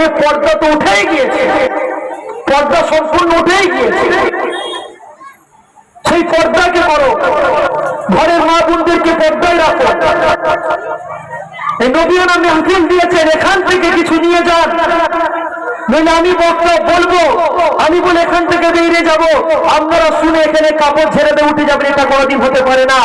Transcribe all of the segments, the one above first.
এই পর্দা তো উঠেই গিয়েছে। পর্দা সম্পূর্ণ উঠেই গিয়েছে। সেই পর্দাকে করো ঘরের মা বোনদেরকে পর্দায় রাখো। এই নবীও নামে হাফিল দিয়েছেন, এখান থেকে কিছু নিয়ে যান। নইলে আমি বক্তা বলব। আমি বলে এখান থেকে বেরিয়ে যাব। আপনারা শুনে এখানে কাপড় ছেড়ে দিয়ে উঠে যাবেন, এটা কোনোদিন হতে পারে না।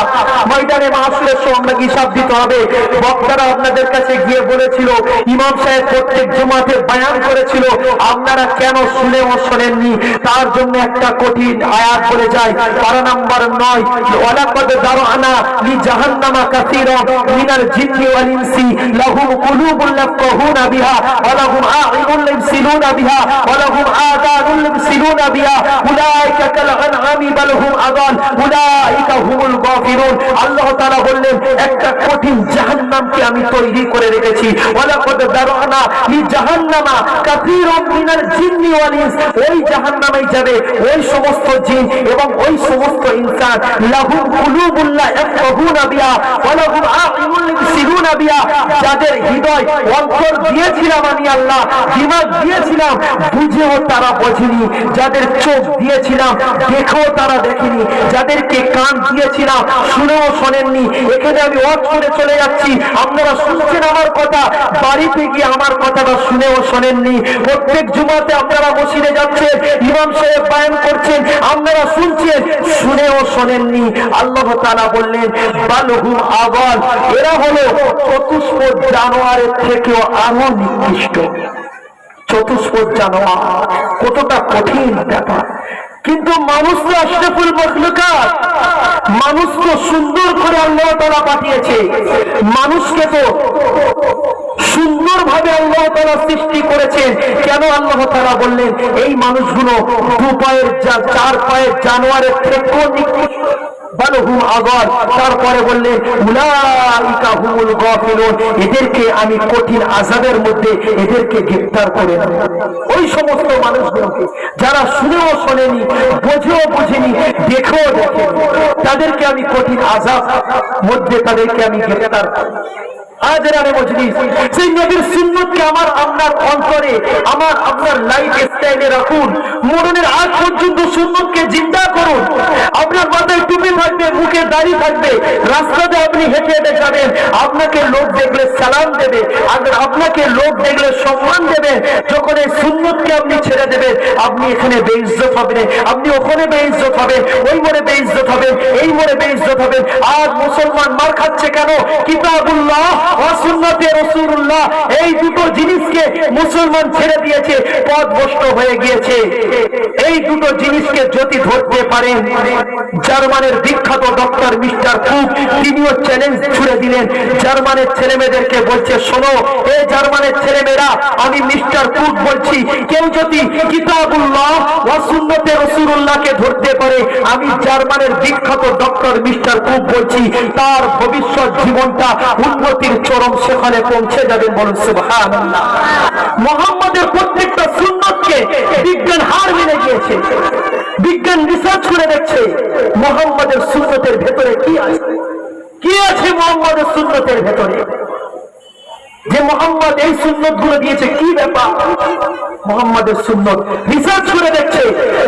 ময়দানে মাসুলের সময় আপনাকে হিসাব দিতে হবে। বক্তারা আপনাদের কাছে গিয়ে বলেছিল, ইমাম সাহেব প্রত্যেক জমাতে বায়ান করেছিল, আপনারা কেন শুনেও শোনেননি? তার জন্য একটা কঠিন আয়াত বলে যায়। পারা নাম্বার নয়, ওয়ালাকাদ দারআনা লি জাহান্নামা কাসীরা মিনাল জিন্নি ওয়াল ইনসি, লাহুম কুলুবুন ইয়াফকাহুনা বিহা লাহুম আ'ইনুন ইয়াবসিলুনা ওয়া লাহুম আযানুন ইয়াবসিলুনা বিহা উলাইকা কাল আনআমি বাল হুম আযাল উলাইকা হুমুল গাফিরুন আল্লাহ তাআলা বললেন, একটা কঠিন জাহান্নামকে আমি তৈরি করে রেখেছি। ওয়ালাকাদ দারআনা লি জাহান্নামা কাসীরাম মিনাল জিন্নি ওয়াল ইনস। ওই জাহান্নামে যাবে ওই সমস্ত জিন এবং ওই সমস্ত ইনসান। লাহুম কুলুবুল্লাহ ইয়াফকাহুনা বিহা ওয়া লাহুম আ'ইনুন ইয়াবসিরুনা বিহা। যাদের হৃদয় অন্তর দিয়েছিলাম আমি আল্লাহ, দিমাগ দিয়েছিলাম বুঝেও তারা বোঝেনি। যাদের চোখ দিয়েছিলাম, দেখেও তারা দেখেনি। যাদেরকে কান দিয়েছিলাম, শুনেও শোনেননি। এখানে আমি ওয়াজ করে চলে যাচ্ছি। আপনারা শুনছেন আমার কথা, বাড়িতে গিয়ে আমার কথাটা শুনেও শোনেননি। প্রত্যেক জুমাতে আপনারা মসজিদে যাচ্ছেন, ইমাম সাহেব বায়ান করছেন, আপনারা শুনছেন, শুনেও শোনেননি। আল্লাহ তারা বললেন, বালহুম আবাল এরা হলো চতুষ্প জানোয়ারের থেকেও আরও নিকৃষ্ট। চতুষ্প জানোয়ার কতটা কঠিন ব্যাপার। কিন্তু মানুষ তো আশরাফুল মখলুকাত মানুষ তো সুন্দর করে আল্লাহ তাআলা পাঠিয়েছে। মানুষকে তো সুন্দর ভাবে আল্লাহ তাআলা সৃষ্টি করেছেন। কেন আল্লাহ তারা বললেন, এই মানুষগুলো দু পায়ের চার পায়ের জানোয়ারের নিকৃষ্ট। বালহুম আগর তারপরে বললেন উলাইকা হুমুল গাফিলুন, এদেরকে আমি কঠিন আযাবের মধ্যে এদেরকে গ্রেফতার করে ওই সমস্ত মানুষগুলোকে যারা শুনেও শোনেনি, বোঝেও বুঝেনি, দেখেও দেখেনি, তাদেরকে আমি কঠিন আযাব মধ্যে তাদেরকে আমি গ্রেফতার করব আমার আপনার লাইফ স্টাইলে রাখুন। পর্যন্ত সুন্নতকে করুন। আপনার মাথায় থাকবে, মুখে দাড়ি থাকবে, রাস্তাতে আপনি হেঁটে হেঁটে যাবেন, আপনাকে লোক দেখলে সালাম দেবে, আর আপনাকে লোক দেখলে সম্মান দেবে। যখন এই সুন্নতকে আপনি ছেড়ে দেবেন, আপনি এখানে বেইজ্জত হবেন। আপনি ওখানে বেইজ্জত হবেন, ওই মোড়ে বেইজ্জত হবেন, এই মোড়ে বেইজ্জত হবেন। আর মুসলমান মার খাচ্ছে কেন? কিতাবুল্লাহ। অসুন্নতে রসুল্লাহ এই দুটো জিনিসকে মুসলমান ছেড়ে দিয়েছে হয়ে গিয়েছে। এই দুটো জিনিসকে যদি ধরতে পারেন, জার্মানের বিখ্যাত ডক্টর মিস্টার কুক, তিনিও চ্যালেঞ্জ ছুড়ে দিলেন। জার্মানের ছেলেমেয়েদেরকে বলছে, শোনো জার্মানের ছেলে মেয়েরা আমি মিস্টার কুক বলছি, কেউ যদি কিতাবুল্লাহ ধরতে পারে, আমি জার্মানের বিখ্যাত ডক্টর মিস্টার কুক বলছি, তার ভবিষ্যৎ জীবনটা উন্নতির চরম সেখানে পৌঁছে যাবে বলুন সুভান মোহাম্মদের প্রত্যেকটা সুন্নতকে বিজ্ঞান হার মেনে গিয়েছে। বিজ্ঞান রিসার্চ করে দেখছে মোহাম্মদের সুন্নতের ভেতরে কি আছে। কি আছে মোহাম্মদের সুন্নতের ভেতরে? যে মোহাম্মদ এই সুন্নতগুলো দিয়েছে, কি ব্যাপার? মোহাম্মদের সুন্নত। রিসার্চ করে দেখছে।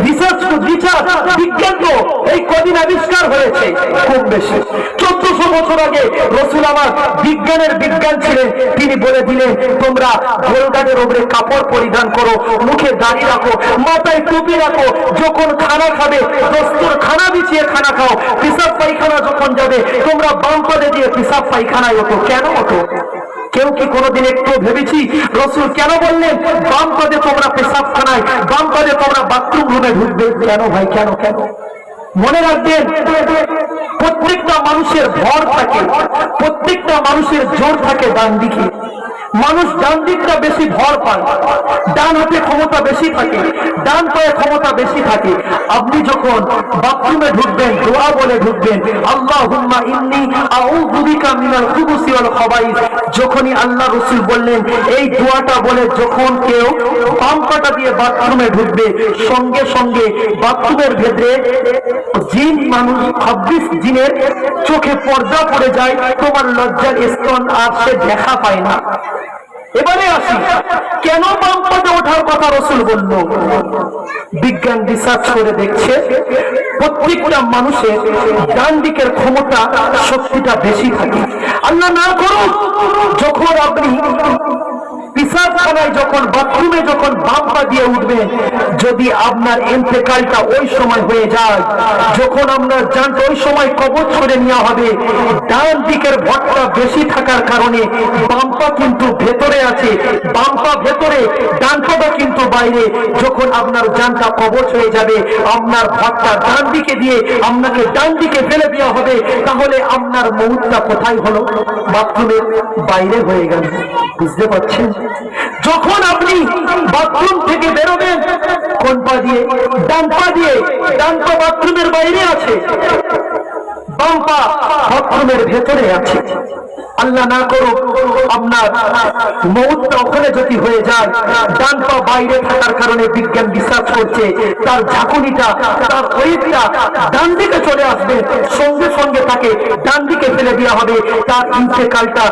রিসার্চ রিসার্চ বিজ্ঞান তো এই কদিন আবিষ্কার হয়েছে, খুব বেশি। চোদ্দশো বছর আগে রসুল আমার বিজ্ঞানের বিজ্ঞান ছিলেন। তিনি বলে দিলেন, তোমরা গোলগাটের ওপরে কাপড় পরিধান করো, মুখে দাড়ি রাখো, মাথায় টুপি রাখো, যখন খানা খাবে, দস্তুর খানা বিছিয়ে খানা খাও, পিসাব পায়খানা যখন যাবে, তোমরা বাম পদে দিয়ে পিসাব পায়খানায় হতো কেন হতো কেউ কি কোনোদিন একটু ভেবেছি? রসুল কেন বললেন, বাম পদে তোমরা পেশাব খানায়, বাম পদে তোমরা বাথরুম রুমে ঢুকবে। কেন ভাই, কেন কেন? মনে রাখবেন, প্রত্যেকটা মানুষের ভর থাকে, প্রত্যেকটা মানুষের জোর থাকে ডান দিকে মানুষ ডান দিকটা বেশি ভর পায়। ডান হাতে ক্ষমতা বেশি থাকে, ডান পায়ে ক্ষমতা বেশি থাকে। আপনি যখন বাথরুমে ঢুকবেন, দোয়া বলে ঢুকবেন আল্লাহ হুম্মা ইন্নি আউযু বিকা মিনাল খুবুসি ওয়াল খাবাইস। যখনই আল্লাহ রসুল বললেন, এই দোয়াটা বলে যখন কেউ পাটা দিয়ে বাথরুমে ঢুকবে, সঙ্গে সঙ্গে বাথরুমের ভেতরে জিন মানুষ, ছাব্বিশ জিনের চোখে পর্দা পড়ে যায়, তোমার লজ্জার স্তন আর সে দেখা পায় না। এবারে আসি। কেন বামপাদে ওঠার কথা রসুল বলল? বিজ্ঞান রিসার্চ করে দেখছে, প্রত্যেকটা মানুষের ডান দিকের ক্ষমতা, শক্তিটা বেশি থাকে। আল্লাহ না করুন যখন আপনি পিসাবখানায় যখন বাথরুমে যখন বাম পা দিয়ে উঠবেন যদি আপনার এন্তেকালটা ওই সময় হয়ে যায়, যখন আপনার জানতে ওই সময় কবচ করে নেওয়া হবে, ডান দিকের ভরটা বেশি থাকার কারণে বাম্পা কিন্তু ভেতরে আছে, বাম্পা ভেতরে ডান পাটা কিন্তু বাইরে। যখন আপনার জানটা কবচ হয়ে যাবে, আপনার ভরটা ডান দিকে দিয়ে আপনাকে ডান দিকে ফেলে দেওয়া হবে, তাহলে আপনার মৌতটা কোথায় হলো? বাথরুমের বাইরে হয়ে গেল। বুঝতে পারছেন? যখন আপনি বাথরুম থেকে বেরোবেন, কোন পা দিয়ে? ডান পা দিয়ে। ডান পা বাথরুমের বাইরে আছে। ভেতরে আছে। আল্লাহ না করুক, আপনার ওখানে যদি হয়ে যায় ডান পা বাইরে থাকার কারণে বিজ্ঞান রিসার্চ করছে, তার ঝাঁকুনিটা, তার ওয়েটটা ডান দিকে চলে আসবে, সঙ্গে সঙ্গে তাকে ডান দিকে ফেলে দেওয়া হবে। তার ইন্তেকালটা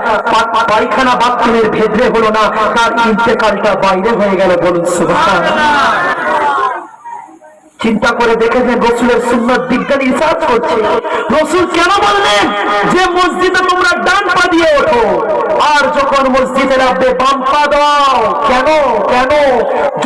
পায়খানা বাথরুমের ভেতরে হলো না, তার ইন্তেকালটা বাইরে হয়ে গেল বলুন, সুবহানাল্লাহ। চিন্তা করে দেখেছেন রসুলের সুন্নত বিজ্ঞানী রিসার্চ করছে। রসুল কেন বললেন যে মসজিদে তোমরা ডান পা দিয়ে ওঠো? আর যখন মসজিদে নামবে, বাম পা দাও। কেন? কেন?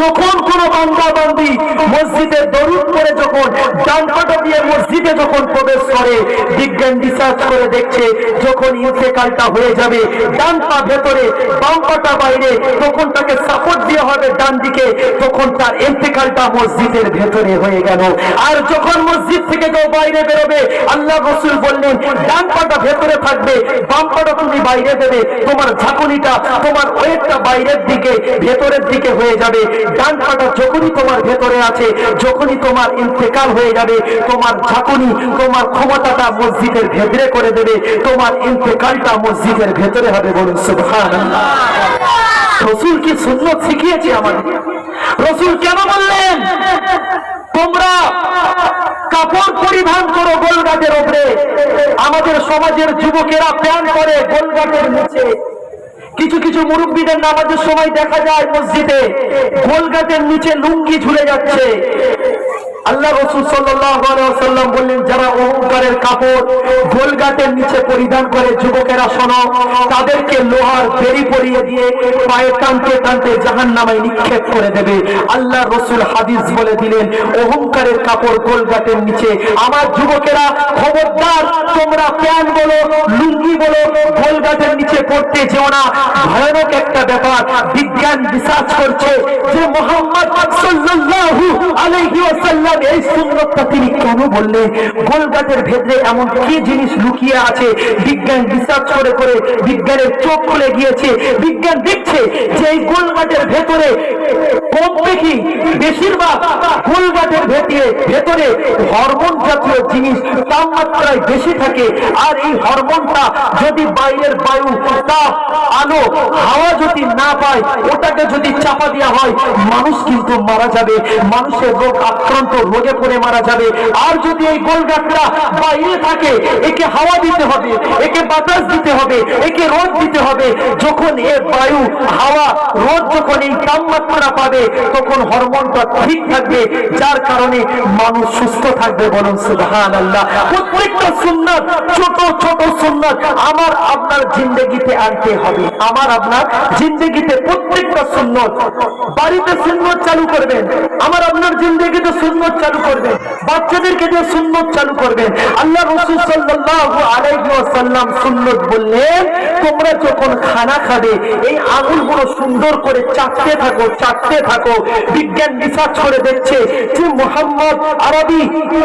যখন কোন বান্দা বান্দি মসজিদে দরুদ করে যখন ডান পাটা দিয়ে মসজিদে যখন প্রবেশ করে, বিজ্ঞান রিসার্চ করে দেখছে, যখন ইন্তেকালটা হয়ে যাবে, ডান পা ভেতরে, বাম পাটা বাইরে, তখন তাকে সাপোর্ট দিয়ে হবে ডান দিকে, তখন তার ইন্তেকালটা মসজিদের ভেতরে হয়ে গেল। আর যখন মসজিদ থেকে কেউ বাইরে বেরোবে, আল্লাহ রসুল বললেন, ডান পাটা ভেতরে থাকবে, বাম পাটা তুমি বাইরে দেবে, তোমার ঝাঁকুনিটা, তোমার ওয়েটটা বাইরের দিকে, ভেতরের দিকে হয়ে যাবে। ডান পাটা যখনই তোমার ভেতরে আছে, যখনই তোমার ইন্তেকাল হয়ে যাবে, তোমার ঝাঁকুনি, তোমার ক্ষমতাটা মসজিদের ভেতরে করে দেবে, তোমার ইন্তেকালটা মসজিদের ভেতরে হবে বলুন, সুবহানাল্লাহ। রসুল কি সুন্নত শিখিয়েছে আমাদের? রসুল কেন বললেন? তোমরা কাপড় পরিধান করো গোলগাটের উপরে। আমাদের সমাজের যুবকেরা প্যান করে গোলগাটের নিচে। কিছু কিছু মুরব্বীদের নামাজের সময় দেখা যায় মসজিদে। গোলগাটের নিচে লুঙ্গি ঝুলে যাচ্ছে। আল্লাহ রসুল সাল্লাম বললেন, যারা অহংকারের কাপড় গোলগাটের নিচে পরিধান করে, যুবকেরা শোনো, তাদেরকে লোহার বেরি পরিয়ে দিয়ে পায়ে টানতে টানতে জাহান নামায় নিক্ষেপ করে দেবে। আল্লাহ রসুল হাদিস বলে দিলেন, অহংকারের কাপড় গোলগাটের নিচে। আমার যুবকেরা, খবরদার, তোমরা প্যান বলো, লুঙ্গি বলো গোলগাটের নিচে পড়তে যেও না। ভয়ানক একটা ব্যাপার। বিজ্ঞান রিসার্চ করছে যে মোহাম্মদ সাল্লাল্লাহু আলাইহি ওয়াসাল্লাম এই সুন্নতটা তিনি কেন বললেন? গোলগাটের ভেতরে এমন কি জিনিস লুকিয়ে আছে? বিজ্ঞান রিসার্চ করে করে বিজ্ঞানের চোখ খুলে গিয়েছে। বিজ্ঞান দেখছে যে এই গোলগাটের ভেতরে কম বেশি বেশিরভাগ গোলগাটের ভেতরে ভেতরে হরমোন জাতীয় জিনিস তাপমাত্রায় বেশি থাকে। আর এই হরমোনটা যদি বাইরের বায়ু, তাপ, আলো হাওয়া যদি না পায়, ওটাকে যদি চাপা দেওয়া হয়, মানুষ কিন্তু মারা যাবে। মানুষের রোগ আক্রান্ত রোগে পড়ে মারা যাবে। আর যদি এই গোলগাটটা বাইরে থাকে, একে হাওয়া দিতে হবে, একে বাতাস দিতে হবে, একে রোদ দিতে হবে। যখন এ বায়ু, হাওয়া, রোদ যখন এই তাপমাত্রা পাবে, তখন হরমোনটা ঠিক থাকবে। যার কারণে মানুষ সুস্থ থাকবে বলুন সুবহান আল্লাহ প্রত্যেকটা সুন্নাত, ছোট ছোট সুন্নাত আমার আপনার জিন্দগিতে আনতে হবে। আমার আপনার জিন্দগিতে প্রত্যেকটা সুন্নত বাড়িতে সুন্নত চালু করবেন। আমার জিন্দগিতে সুন্নত চালু করবেন বাচ্চাদেরকে দিয়ে সুন্নত চালু করবেন আল্লাহ রসুল ওয়াসাল্লাম সুন্নত বললেন, তোমরা যখন খানা খাবে, এই আঙুলগুলো সুন্দর করে চাটতে থাকো চাটতে থাকো। বিজ্ঞান করে দেখছে যে মোহাম্মদ আরবি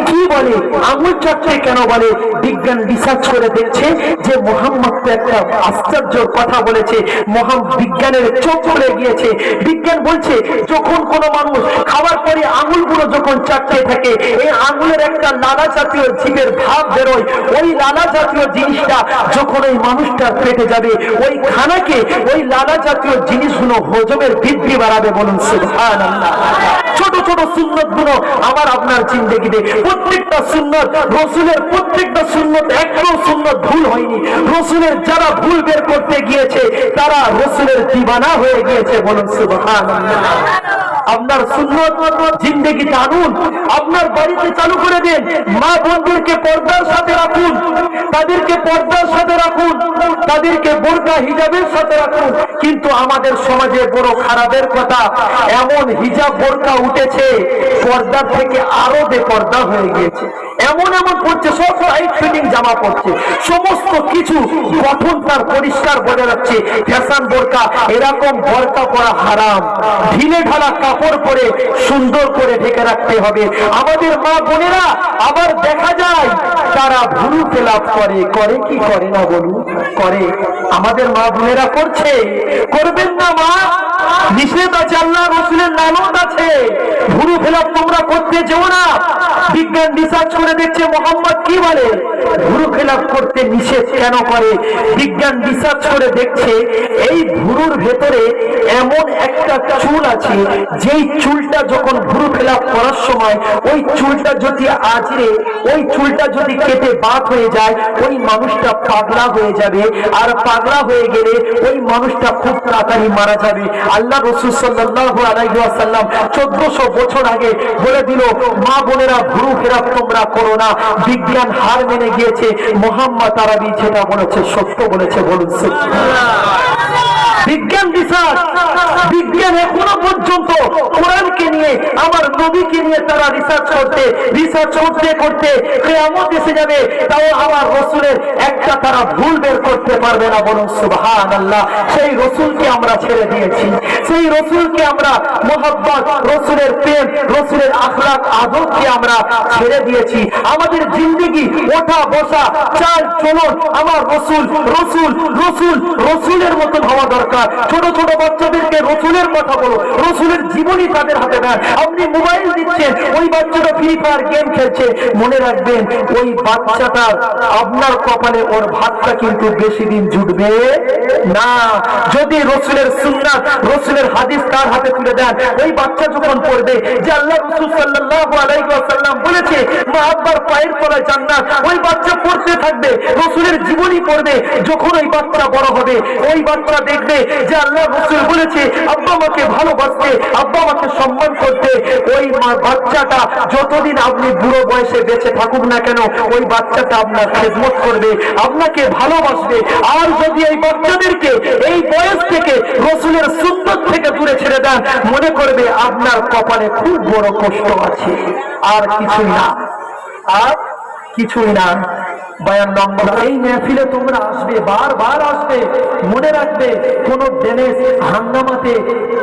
কি বলে, আঙুল চাটতে কেন বলে? বিজ্ঞান রিসার্চ করে দেখছে যে মোহাম্মদ তো একটা আশ্চর্য কথা বলেছে মহাম বিজ্ঞানের চোখ খুলে গিয়েছে। বিজ্ঞান বলছে, যখন কোনো মানুষ খাবার পরে আঙুলগুলো যখন চাটতে থাকে, এই আঙুলের একটা লালা জাতীয় জীবের ভাব বেরোয়। ওই লালা জাতীয় জিনিসটা যখন ওই মানুষটা পেটে যাবে, ওই খানাকে, ওই লালা জাতীয় জিনিসগুলো হজমের বৃদ্ধি বাড়াবে বলুন ছোট ছোট সুন্নতগুলো আমার আপনার জিন্দগিতে। প্রত্যেকটা সুন্নত রসুলের প্রত্যেকটা সুন্নত একদম সুন্নত ভুল হয়নি। রসুলের যারা ভুল বের করতে গিয়েছে, তারা রসুলের দিবানা হয়ে গিয়েছে বলুন সুবহানাল্লাহ। আপনার সুন্নত জিন্দগিতে আনুন, আপনার বাড়িতে চালু করে দেন, মা বোনদেরকে পর্দার সাথে রাখুন, তাদেরকে পর্দার সাথে রাখুন, তাদেরকে বোরকা, হিজাবের সাথে রাখুন। কিন্তু আমাদের সমাজে বড় খারাপের কথা, এমন হিজাব, বোরকা উঠেছে পর্দার থেকে আরও বেপর্দা হয়ে গিয়েছে, এমন এমন পড়ছে সব টাইট ফিটিং জামা পড়ছে সমস্ত কিছু গঠন তার পরিষ্কার বোঝা যাচ্ছে ফ্যাশন বোরকা, এরকম বোরকা পরা হারাম। ঢিলে ঢালা কাপড় পরে সুন্দর করে ঢেকে রাখতে হবে। আমাদের মা বোনেরা, আবার দেখা যায়, তারা ভুরু ফেলাপ করে। করে কি করে না বলুন? করে। আমাদের মা বোনেরা করছে। করবেন না মা? নিষেধ আছে আল্লাহ রসুলের নামত আছে। ভুরু ফেলাপ তোমরা করতে যেও না। বিজ্ঞান রিসার্চ করে দেখছে মোহাম্মদ কি বলে? ভুরু ফেলাপ করতে নিষেধ কেন করে? বিজ্ঞান রিসার্চ করে দেখছে এই ভুরুর ভেতরে এমন একটা চুল আছে, যেই চুলটা যখন ভুরু ফেলাপ করার সময়, ওই চুলটা যদি আজরে ওই চুলটা যদি কেটে বাদ হয়ে যায়, ওই মানুষটা পাগলা হয়ে যাবে। আর পাগলা হয়ে গেলে ওই মানুষটা খুব তাড়াতাড়ি মারা যাবে। আল্লাহ রসুল সাল্লাহ আলাইসাল্লাম চোদ্দশো 1400 বছর আগে বলে দিল, মা বোনেরা ভুরু ফেরা তোমরা করো না। বিজ্ঞান হার মেনে গিয়েছে, মোহাম্মদ আরবি যেটা বলেছে, সত্য বলেছে। বলুন বিজ্ঞান রিসার্চ বিজ্ঞান এখনও পর্যন্ত কোরআনকে নিয়ে, আমার নবীকে নিয়ে তারা রিসার্চ করতে রিসার্চ করতে করতে কেয়ামত এসে যাবে। তাও আমার রসুলের একটা তারা ভুল বের করতে পারবে না বলুন সুবহান আল্লাহ সেই রসুলকে আমরা ছেড়ে দিয়েছি। সেই রসুলকে আমরা মোহাব্বত, রসুলের প্রেম, রসুলের আখলাক আদবকে আমরা ছেড়ে দিয়েছি। আমাদের জিন্দগি, ওঠা, বসা, চাল, চলন, আমার রসুল রসুল রসুল, রসুলের মতন হওয়া দরকার। ছোট ছোট বাচ্চাদেরকে রসুলের কথা বলো। রসুলের জীবনই তাদের হাতে নেন আপনি মোবাইল দিচ্ছেন, ওই বাচ্চাটা ফ্রি ফায়ার গেম খেলছে। মনে রাখবেন, ওই বাচ্চাটার আপনার কপালে ওর ভাতটা কিন্তু বেশি দিন জুটবে না। যদি রসুলের সুন্নাত, রসুলের হাদিস তার হাতে তুলে দেন, ওই বাচ্চা যখন পড়বে, যে আল্লাহ রসুল সাল্লাল্লাহু আলাইহি বলেছে, মা আব্বার পায়ের তলায় জান্নাত, ওই বাচ্চা পড়তে থাকবে, রসুলের জীবনী পড়বে, যখন ওই বাচ্চা বড় হবে, ওই বাচ্চা দেখবে যে আল্লাহ রসুল বলেছে, আব্বা আমাকে ভালোবাসতে আব্বা আমাকে সম্মান করতে। ওই বাচ্চাটা যতদিন আপনি বুড়ো বয়সে বেঁচে থাকুক না কেন, ওই বাচ্চাটা আপনার খেদমত করবে, আপনাকে ভালোবাসবে। আর যদি এই বাচ্চাদেরকে এই বয়স থেকে রসুলের সুন্দর থেকে দূরে ছেড়ে দেন, মনে করবে আপনার কপালে খুব বড় কষ্ট আছে। আর কিছুই না। আর কিছুই না। বয়ান নম্বর, এই মেহফিলে তোমরা আসবে, বারবার আসবে, মনে রাখবে, কোন ডেনেস হাঙ্গামাতে,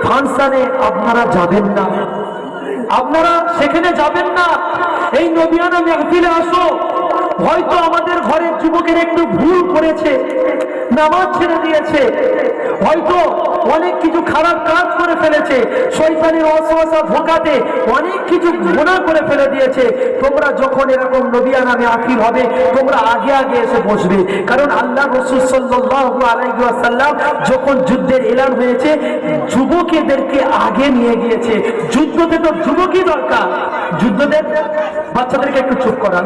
ফাংশানে আপনারা যাবেন না। আপনারা সেখানে যাবেন না। এই নবিয়ানা মেহফিলে আসো। হয়তো আমাদের ঘরের যুবকের একটু ভুল করেছে, নামাজ ছেড়ে দিয়েছে। অনেক কিছু খারাপ কাজ করে ফেলেছে শৈতানের অসহসা ধোকাতে অনেক কিছু গুণা করে ফেলে দিয়েছে। তোমরা যখন এরকম নবিয়া নামে আফিল হবে, তোমরা আগে আগে এসে বসবে। কারণ আল্লাহ রসুল সাল্লাল্লাহু আলাইহি যখন যুদ্ধের এলান হয়েছে, যুবকেদেরকে আগে নিয়ে গিয়েছে। যুদ্ধতে তো যুবকই দরকার। যুদ্ধদের বাচ্চাদেরকে একটু চুপ করান।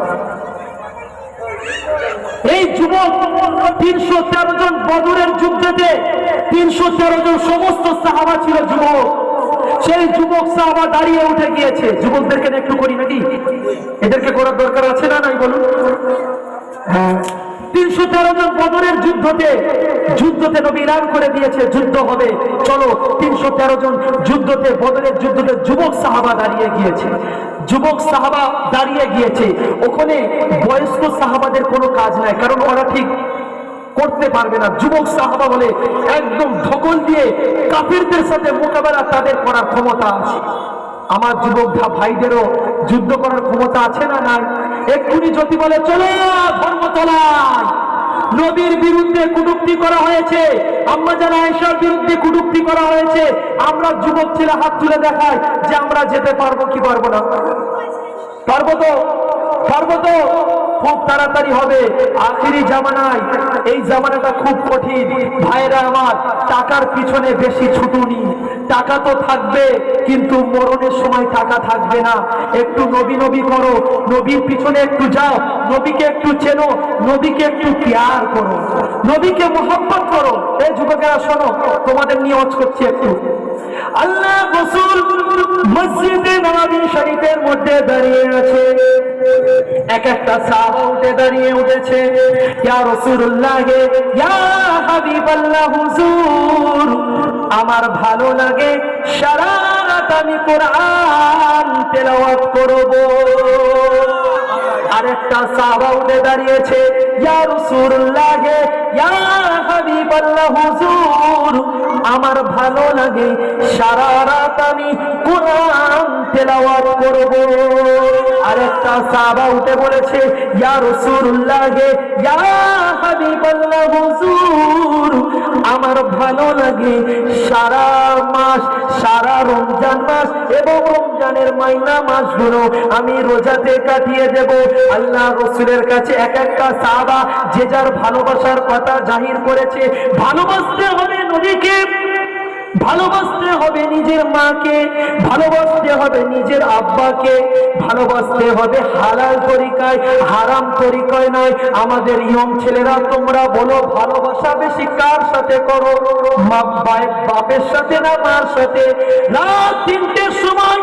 এই যুবক তিনশো তেরো জন বদরের যুদ্ধেতে তিনশো তেরো জন সমস্ত সাহাবা ছিল যুবক। সেই যুবক সাহাবা দাঁড়িয়ে উঠে গিয়েছে। যুবকদেরকে একটু করি নাকি? এদেরকে করার দরকার আছে না নাই বলুন? হ্যাঁ তিনশো তেরো জন বদরের যুদ্ধতে যুদ্ধতে নবী এলান করে দিয়েছে, যুদ্ধ হবে। চলো, তিনশো তেরো জন যুদ্ধতে, বদরের যুদ্ধতে যুবক সাহাবা দাঁড়িয়ে গিয়েছে। যুবক সাহাবা দাঁড়িয়ে গিয়েছে। ওখানে বয়স্ক সাহাবাদের কোনো কাজ নাই, কারণ ওরা ঠিক করতে পারবে না। যুবক সাহাবা বলে, একদম ধকল দিয়ে কাফিরদের সাথে মোকাবেলা তাদের করার ক্ষমতা আছে। আমার যুবক ভাইদেরও যুদ্ধ করার ক্ষমতা আছে না নাই? এক্ষুনি যদি বলে, চলো ধর্মতলায়। নবীর বিরুদ্ধে কুটুক্তি করা হয়েছে। আম্মা জানা আয়েশার বিরুদ্ধে কুটুক্তি করা হয়েছে। আমরা যুবক ছেলে হাত তুলে দেখাই যে আমরা যেতে পারব কি পারব না। পারব তো? পারব তো? খুব তাড়াতাড়ি হবে। আখিরি জামানায়। এই জামানাটা খুব কঠিন। ভাইরা আমার, টাকার পিছনে বেশি ছুটুনি। টাকা তো থাকবে, কিন্তু মরণের সময় টাকা থাকবে না। একটু নবী নবী করো। নবীর পিছনে একটু যাও। নবীকে একটু চেনো। নবীকে একটু প্যার করো। নবীকে মোহাম্মত করো। এই যুবকেরা, শোনো, তোমাদের নিয়জ করছি একটু। আল্লাহ মসজিদে নবী শরীফের মধ্যে দাঁড়িয়ে আছে। এক একটা সাহাবা উঠে দাঁড়িয়ে উঠেছে। ইয়া রাসূলুল্লাহ, ইয়া হাবিবাল্লাহ হুজুর, আমার ভালো লাগে সারা রাত আমি কোরআন তেলাওয়াত করব। আরেকটা সাহাবা উঠে দাঁড়িয়েছে, ইয়া রাসূলুল্লাহ আমার ভালো লাগে, সারা রাত আমি কোরআন তেলাওয়াত করব। আরেকটা সাহাবা উঠে বলেছে, ইয়া রাসূলুল্লাহ, ইয়া হাবিবাল্লাহ হুজুর, আমার ভালো লাগে সারা মাস, সারা রমজান মাস এবং রমজানের মাইনা মাসগুলো আমি রোজাতে কাটিয়ে দেব। আল্লাহ রসুলের কাছে এক একটা সাহাবা যে যার ভালোবাসার কথা জাহির করেছে, ভালোবাসতে হবে নদীকে ভালোবাসতে হবে নিজের মাকে, ভালোবাসতে হবে নিজের আব্বাকে, ভালোবাসতে হবে হালাল তরিকায়, হারাম তরিকায় নয়। আমাদের ইয়ং ছেলেরা, তোমরা বলো, ভালোবাসা বেশি কার সাথে করো? মা বাপের সাথে না মার সাথে? রাত তিনটের সময়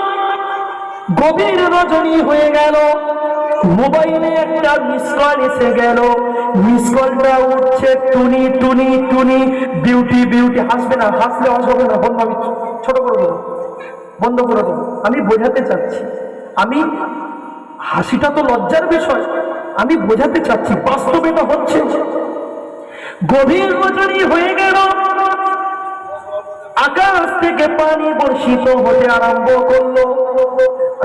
গভীর রজনী হয়ে গেল। মোবাইলে একটা মিস কল এসে গেল। মিস কলটা উঠছে, টুনি টুনি টুনি। বিউটি বিউটি হাসবে না, হাসলে হাসবে না। বন্ধ, আমি ছোট করে দেবো বন্ধ করে দেবো। আমি বোঝাতে চাচ্ছি। আমি, হাসিটা তো লজ্জার বিষয়। আমি বোঝাতে চাচ্ছি বাস্তবে এটা হচ্ছে গভীর রজনী হয়ে গেল। আকাশ থেকে পানি বর্ষিত হতে আরম্ভ করল।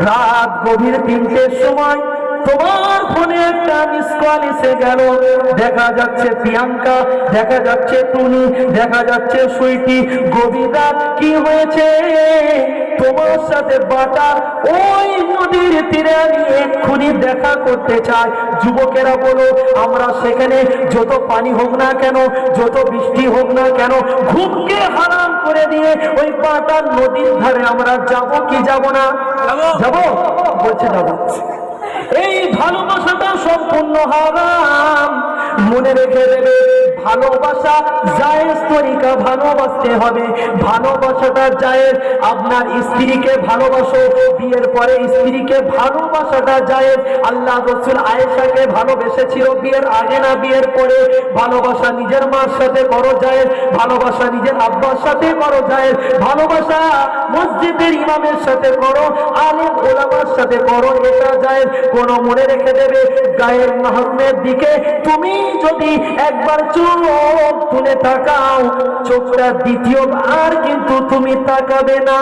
রাত গভীর তিনটের সময় তোমার ফোনে একটা মিস কল এসে গেল। দেখা যাচ্ছে প্রিয়াঙ্কা দেখা যাচ্ছে টুনি দেখা যাচ্ছে সুইটি। রাত কি হয়েছে? তোমার সাথে বাটা ওই নদীর তীরে আমি এক্ষুনি দেখা করতে চাই। যুবকেরা বলো আমরা সেখানে যত পানি হোক না কেন যত বৃষ্টি হোক না কেন ঘুমকে হারাম করে দিয়ে ওই পাটার নদীর ধারে আমরা যাব কি যাব না? যাব? বলছে যাব। এই ভালোবাসাটা সম্পূর্ণ হারাম। মনে রেখে দেবে ভালোবাসা জায়েজ তরিকা ভালোবাসতে হবে। ভালোবাসাটা জায়েজ। আপনার স্ত্রীকে ভালোবাসো, বিয়ের পরে স্ত্রীকে ভালোবাসাটা জায়েজ। আল্লাহ রসুল আয়েশাকে ভালোবেসেছিল বিয়ের আগে না বিয়ের পরে। ভালোবাসা নিজের মার সাথে করো জায়েজ। ভালোবাসা নিজের আব্বার সাথে করো জায়েজ। ভালোবাসা মসজিদের ইমামের সাথে করো, আলেম ওলামার সাথে করো, এটা জায়েজ। কোনো মনে রেখে দেবে, গায়ের মাহরুমের দিকে তুমি যদি একবার তুলে তাকাও। চোখটা দ্বিতীয়বার কিন্তু তুমি তাকাবে না।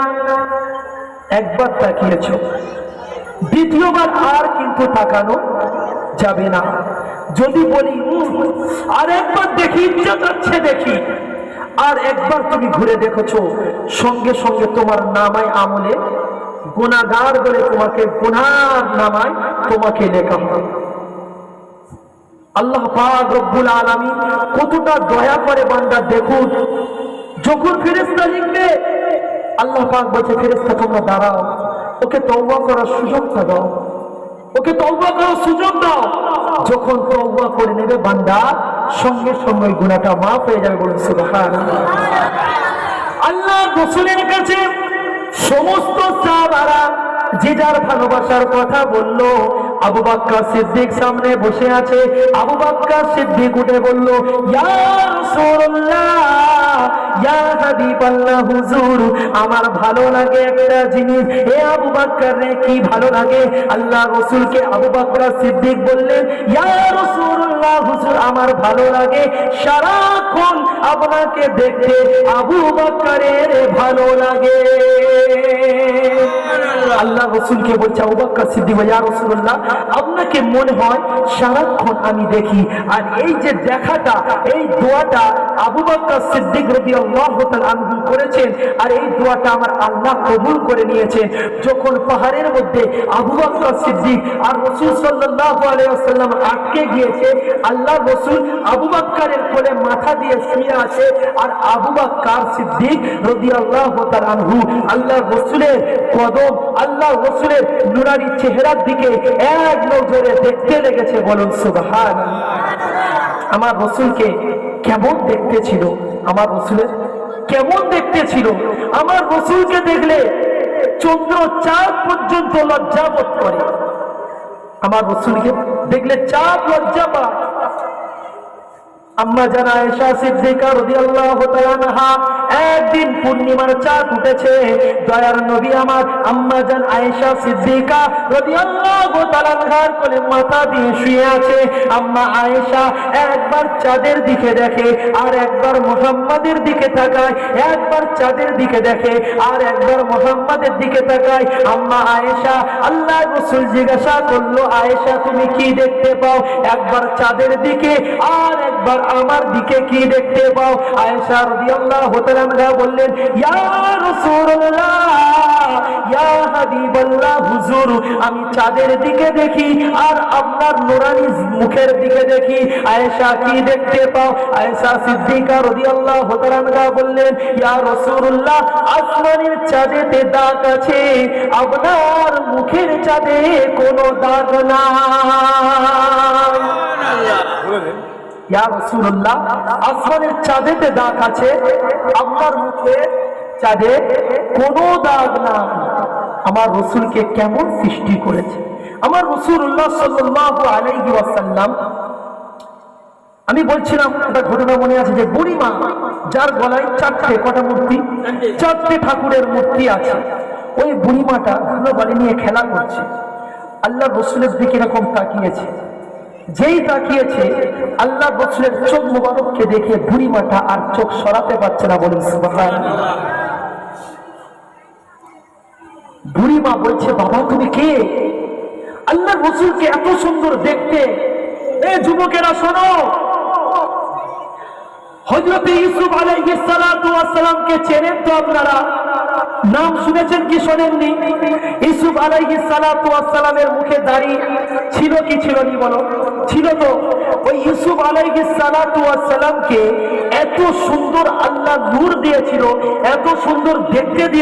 একবার তাকিয়েছ। দ্বিতীয়বার আর কিন্তু তাকানো যাবে না। যদি বলি "উম, আর একবার দেখি ইচ্ছা যাচ্ছে দেখি। আর একবার তুমি ঘুরে দেখেছ সঙ্গে সঙ্গে তোমার নামায় আমলে গুণাগার বলে তোমাকে গুনার নামায় তোমাকে লেখা হবে আল্লাহ রব্বুল আলামিন কতটা দয়া করে বান্দা দেখুন যখন ফেরেশতা লিখবে, আল্লাহ পাক বলছে, ফেরেশতা, তোমরা দাঁড়াও। ওকে তওবা করার সুযোগটা দাও। ওকে তওবা করার সুযোগ দাও। যখন তওবা করে নেবে, বান্দা সঙ্গে সঙ্গে গুনাহটা মাফ হয়ে যাবে বলুন আল্লাহ রসুলের কাছে সমস্ত সাহাবারা যে যার ভালোবাসার কথা বলল আবু বাক্কা সিদ্দিক সামনে বসে আছে। আবু বাক্কা সিদ্দিক উঠে বলল ইয়া রাসূলুল্লাহ ইয়া হুজুর, আমার ভালো লাগে একটা জিনিস। এ আবু রে, কি ভালো লাগে? আল্লাহ রসুলকে আবু বাক্কা সিদ্দিক বললেন, ইয়া হুজুর, আমার ভালো লাগে সারাক্ষণ আপনাকে আবু ভালো লাগে। আল্লাহ রসুলকে বলছে, আবু সিদ্দিক রাসূলুল্লাহ, আপনাকে মনে হয় সারাক্ষণ আমি দেখি। আর এই যে দেখাটা, এই দোয়াটা আবু বকর সিদ্দিক তাআলা করেছেন, আর এই দোয়াটা আমার আল্লাহ কবুল করে নিয়েছেন। যখন পাহাড়ের মধ্যে আবু সিদ্দিক আর রাসূল আটকে গিয়েছে, আল্লাহ রসুল আবু কোলে মাথা দিয়ে শুয়ে আছে, আর আবু সিদ্দিক আনহু আল্লাহ রসুলের কদম, আল্লাহ রসুলের নুরারি চেহারার দিকে এক নজরে দেখতে লেগেছে, বলুন সুবহান আমার রসুলকে কেমন দেখতে ছিল? আমার রসুলের কেমন দেখতে ছিল? আমার রসুলকে দেখলে চন্দ্র চাঁদ পর্যন্ত লজ্জা বোধ করে। আমার রসুলকে দেখলে চাঁদ লজ্জা পায়। জানা একদিন পূর্ণিমার চাঁদ উঠেছে। দয়ার নবী আমার আম্মা জান আয়েশা সিদ্দিকা মাথা দিয়ে শুয়ে আছে। আম্মা আয়েশা একবার চাঁদের দিকে দেখে আর একবার মুহাম্মাদের দিকে তাকায়, একবার চাঁদের দিকে দেখে আর একবার মুহাম্মাদের দিকে তাকায়। আম্মা আয়েশা আল্লাহ রাসূল জিজ্ঞাসা করল, আয়েশা, তুমি কি দেখতে পাও? একবার চাঁদের দিকে আর একবার আমার দিকে কি দেখতে পাও? আয়েশা রাদিয়াল্লাহু তাআলা বললেন ইয়া রাসূলুল্লাহ ইয়া হাবিবাল্লাহ হুজুর আমি চাঁদের দিকে দেখি আর আপনার নুরানি মুখের দিকে দেখি। আয়েশা কি দেখতে পাও? আয়েশা সিদ্দিকা রাদিয়াল্লাহু তাআলা বললেন ইয়া রাসূলুল্লাহ আসমানের চাঁদেতে দাগ আছে আপনার মুখের চাঁদে কোনো দাগ নাই। আসমানের চাঁদেতে দাগ আছে আপনার মুখে চাঁদে কোনো দাগ না আমার রসুলকে কেমন সৃষ্টি করেছে? আমার রসুল্লাহ সাল্লাল্লাহু আলাইহি ওয়াসাল্লাম, আমি বলছিলাম, একটা ঘটনা মনে আছে যে বুড়িমা, যার গলায় চারটে কটা মূর্তি, চারটে ঠাকুরের মূর্তি আছে, ওই বুড়িমাটা ধুলো বালি নিয়ে খেলা করছে। আল্লাহ রসুলের দিকে এরকম তাকিয়েছে। যেই তাকিয়েছে, আল্লাহ বছরের চোখ মুবারককে দেখে বুড়িমাটা আর চোখ সরাতে পারছে না বলে বুড়ি মা বলছে, বাবা, তুমি কে? আল্লাহ রসুলকে এত সুন্দর দেখতে, এ যুবকেরা, শোনো হজরত ইউসুফ আলাইহিস সালাতু ওয়াস চেনেন তো আপনারা? নাম শুনেছেন কি শোনেননি? ইসুফ আলাইহিস সালাতু ওয়াস সালামের মুখে দাড়ি ছিল কি ছিল নি বলো? ছিল তো। ওই ইসুফ আলাইহিস সালাতু ওয়াস সালামকে এত সুন্দর আল্লাহ নূর দিয়েছিল, এত সুন্দর দেখতে দিয়ে